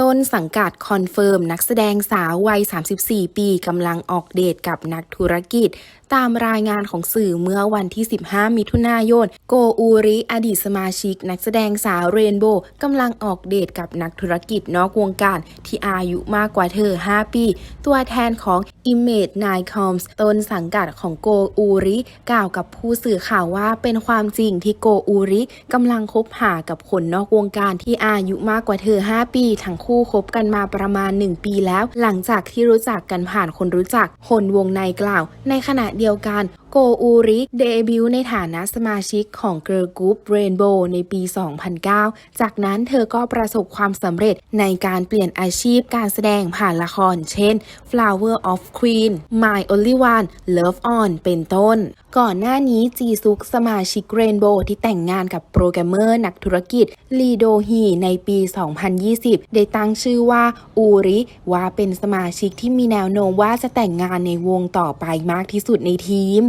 ต้นสังกัดคอนเฟิร์มนักแสดงสาววัย 34 ปีกำลังออกเดทกับนักธุรกิจ ตามรายงานของสื่อเมื่อวันที่ 15 มิถุนายน โกอูริ อดีตสมาชิก นักแสดงสาวเรนโบว์กำลังออกเดทกับนักธุรกิจนอกวงการ ที่อายุมากกว่าเธอ 5 ปี ตัวแทนของ Image n i c o m s ต้นสังกัดของโกอูริ กล่าวกับผู้สื่อข่าวว่าเป็นความจริงที่โกอูริกำลังคบหากับคนนอกวงการที่อายุมากกว่าเธอ 5 ปีทั้งคู่คบกันมาประมาณ 1 ปีแล้ว หลังจากที่รู้จักกันผ่านคนรู้จักคนวงในกล่าว ในขณะเดียวกันโกอูริเดบิวต์ในฐานะสมาชิกของเกิร์ลกรุ๊ปเรนโบว์ในปี 2009 จากนั้นเธอก็ประสบความสำเร็จในการเปลี่ยนอาชีพการแสดงผ่านละคร เช่น Flower of Queen My Only One Love On เป็นต้น ก่อนหน้านี้จีซุกสมาชิกเรนโบว์ที่แต่งงานกับโปรแกรมเมอร์นักธุรกิจลีโดฮีในปี 2020 ได้ตั้งชื่อว่าอูริว่าเป็นสมาชิกที่มีแนวโน้มว่าจะแต่งงานในวงต่อไปมากที่สุดในทีม